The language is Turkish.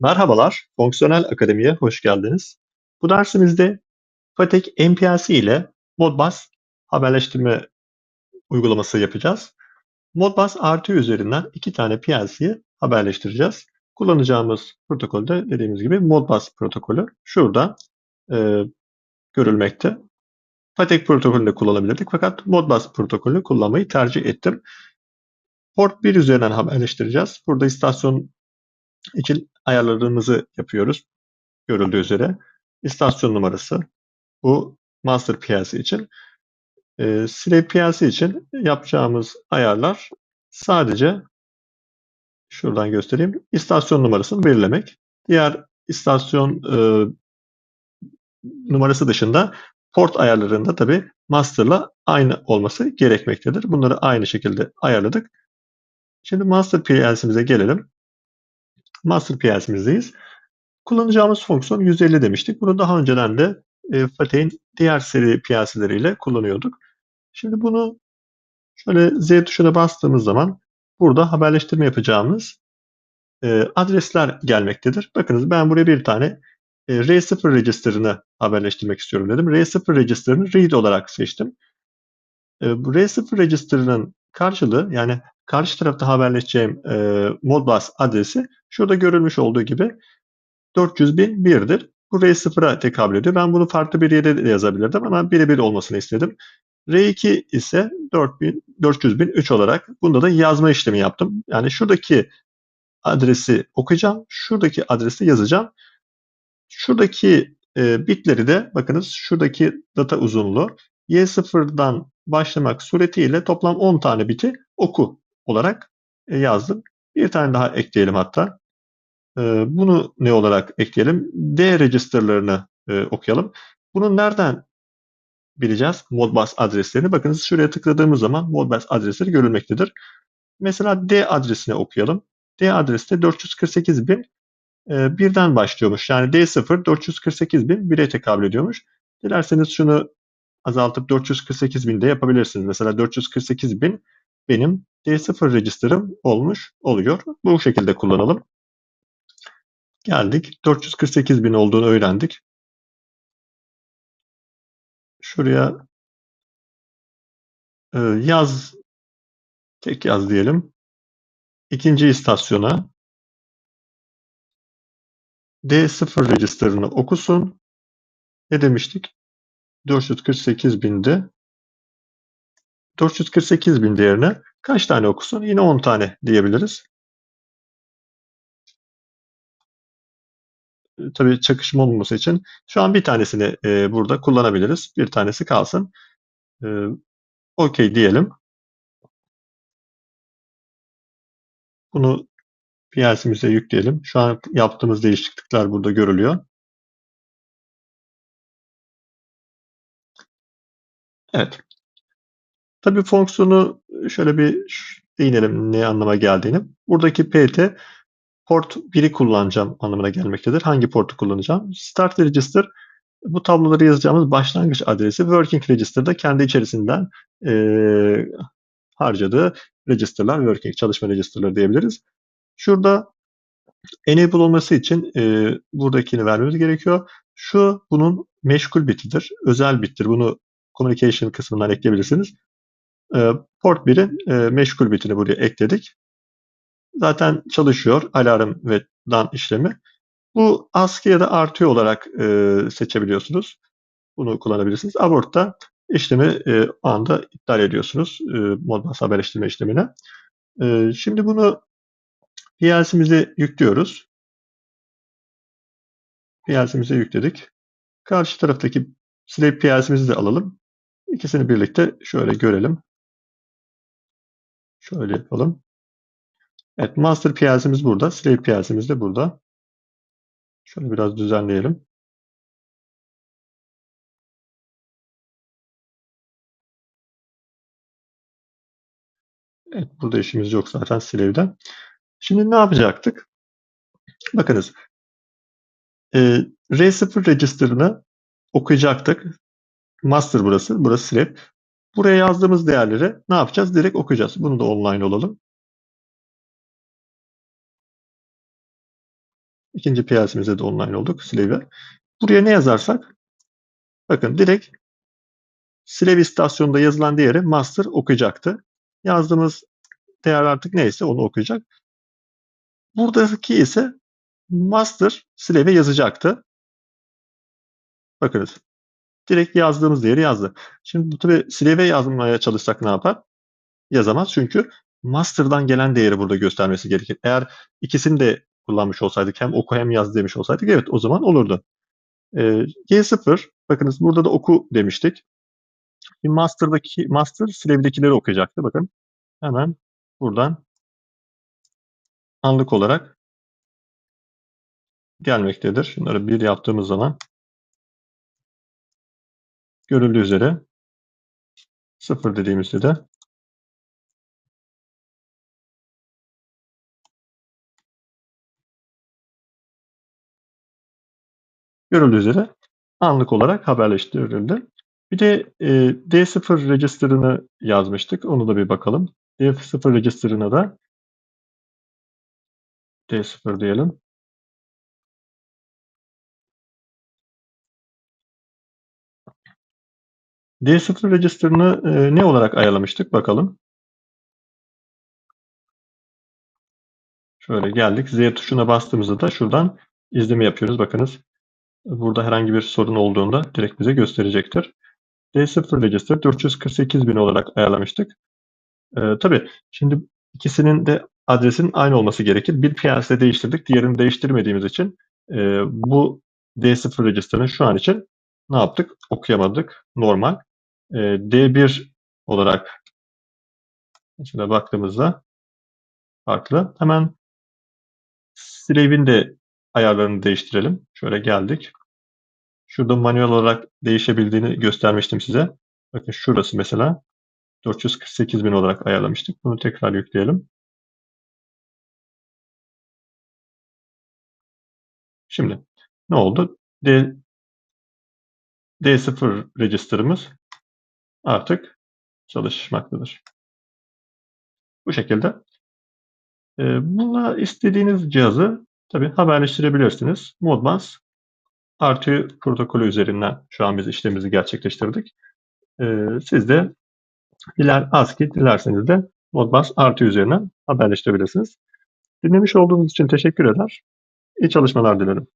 Merhabalar, Fonksiyonel Akademi'ye hoş geldiniz. Bu dersimizde Patek MPLC ile Modbus haberleştirme uygulaması yapacağız. Modbus RT üzerinden iki tane PLC'yi haberleştireceğiz. Kullanacağımız protokolde dediğimiz gibi Modbus protokolü şurada e, görülmekte. Patek protokolünü kullanabilirdik fakat Modbus protokolünü kullanmayı tercih ettim. Port 1 üzerinden haberleştireceğiz. Burada istasyon için ayarlarımızı yapıyoruz. Görüldüğü üzere. İstasyon numarası. Bu Master PLC için. E, Slave PLC için yapacağımız ayarlar sadece şuradan göstereyim. İstasyon numarasını belirlemek. Diğer istasyon e, numarası dışında port ayarlarında tabi master'la aynı olması gerekmektedir. Bunları aynı şekilde ayarladık. Şimdi master PLC'mize gelelim. Master PLC'mizdeyiz. Kullanacağımız fonksiyon 150 demiştik. Bunu daha önceden de e, Fatih'in diğer seri PLC'leriyle kullanıyorduk. Şimdi bunu şöyle Z tuşuna bastığımız zaman burada haberleştirme yapacağımız e, adresler gelmektedir. Bakınız ben buraya bir tane e, R0 register'ını haberleştirmek istiyorum dedim. R0 register'ını read olarak seçtim. E, bu R0 register'ının karşılığı yani karşı tarafta haberleşeceğim e, Modbus adresi şurada görülmüş olduğu gibi 400.001'dir. Bu R0'a tekabül ediyor. Ben bunu farklı bir yere de yazabilirdim ama birebir olmasını istedim. R2 ise 4000, 400.003 olarak bunda da yazma işlemi yaptım. Yani şuradaki adresi okuyacağım. Şuradaki adresi yazacağım. Şuradaki e, bitleri de bakınız şuradaki data uzunluğu Y0'dan başlamak suretiyle toplam 10 tane biti oku olarak e, yazdım. Bir tane daha ekleyelim hatta. E, bunu ne olarak ekleyelim? D registerlarını e, okuyalım. Bunu nereden bileceğiz? Modbus adreslerini. Bakınız şuraya tıkladığımız zaman Modbus adresleri görülmektedir. Mesela D adresini okuyalım. D adresi de 448 bin birden başlıyormuş. Yani D0 448 bin 1'e tekabül ediyormuş. Dilerseniz şunu azaltıp 448 bin de yapabilirsiniz. Mesela 448 bin benim D0 register'ım olmuş oluyor. Bu şekilde kullanalım. Geldik. 448 bin olduğunu öğrendik. Şuraya e, yaz tek yaz diyelim. İkinci istasyona D0 register'ını okusun. Ne demiştik? 448 binde 448 bin değerine kaç tane okusun? Yine 10 tane diyebiliriz. tabii çakışma olmaması için şu an bir tanesini e, burada kullanabiliriz. Bir tanesi kalsın. E, Okey diyelim. Bunu PLC'mize yükleyelim. Şu an yaptığımız değişiklikler burada görülüyor. Evet. Tabii fonksiyonu şöyle bir değinelim ne anlama geldiğini. Buradaki PT port 1'i kullanacağım anlamına gelmektedir. Hangi portu kullanacağım? Start Register bu tabloları yazacağımız başlangıç adresi Working Register'da kendi içerisinden e, harcadığı register'lar, working çalışma register'ları diyebiliriz. Şurada enable olması için e, buradakini vermemiz gerekiyor. Şu bunun meşgul bitidir, özel bittir. Bunu communication kısmından ekleyebilirsiniz. E, port 1'in e, meşgul bitini buraya ekledik zaten çalışıyor alarm ve dan işlemi. Bu ASCII ya da artı olarak e, seçebiliyorsunuz. Bunu kullanabilirsiniz. Abort'ta işlemi e, o anda iptal ediyorsunuz. E, Modbus haberleştirme işlemine. Şimdi bunu PLC'mize yüklüyoruz. PLC'mize yükledik. Karşı taraftaki Slave PLC'mizi de alalım. İkisini birlikte şöyle görelim. Şöyle yapalım. Evet, master PLC'miz burada. Slave PLC'miz de burada. Şöyle biraz düzenleyelim. Evet, burada işimiz yok zaten Slave'den. Şimdi ne yapacaktık? Bakınız. E, R0 register'ını okuyacaktık. Master burası. Burası Slave. Buraya yazdığımız değerleri ne yapacağız? Direkt okuyacağız. Bunu da online olalım. İkinci PLC'mizde de online olduk. Slave'e. Buraya ne yazarsak bakın direkt Slave istasyonunda yazılan değeri master okuyacaktı. Yazdığımız değer artık neyse onu okuyacak. Buradaki ise master slave'e yazacaktı. Bakınız. Direkt yazdığımız değeri yazdı. Şimdi bu tabi slave'e yazmaya çalışsak ne yapar? Yazamaz çünkü master'dan gelen değeri burada göstermesi gerekir. Eğer ikisini de kullanmış olsaydık hem oku hem yaz demiş olsaydık evet o zaman olurdu. Ee, G0 bakınız burada da oku demiştik. Master'daki master slave'dekileri okuyacaktı. Bakın hemen buradan anlık olarak gelmektedir. Şunları bir yaptığımız zaman görüldüğü üzere sıfır dediğimizde de görüldüğü üzere anlık olarak haberleştirildi. Bir de e, D0 register'ını yazmıştık. Onu da bir bakalım. D0 register'ına da D0 diyelim. D0 register'ını e, ne olarak ayarlamıştık bakalım. Şöyle geldik. Z tuşuna bastığımızda da şuradan izleme yapıyoruz. Bakınız burada herhangi bir sorun olduğunda direkt bize gösterecektir. D0 register 448 bin olarak ayarlamıştık. Ee, tabii şimdi ikisinin de adresinin aynı olması gerekir. Bir PLC'de değiştirdik. Diğerini değiştirmediğimiz için e, bu D0 register'ını şu an için ne yaptık? Okuyamadık. Normal. E, D1 olarak içine baktığımızda farklı. Hemen Slave'in de ayarlarını değiştirelim. Şöyle geldik. Şurada manuel olarak değişebildiğini göstermiştim size. Bakın şurası mesela 448 bin olarak ayarlamıştık. Bunu tekrar yükleyelim. Şimdi ne oldu? D, D0 register'ımız artık çalışmaktadır. Bu şekilde. Ee, bununla istediğiniz cihazı tabi haberleştirebilirsiniz. Modbus artı protokolü üzerinden şu an biz işlemimizi gerçekleştirdik. Ee, siz de diler ASCII dilerseniz de Modbus artı üzerinden haberleştirebilirsiniz. Dinlemiş olduğunuz için teşekkür eder. İyi çalışmalar dilerim.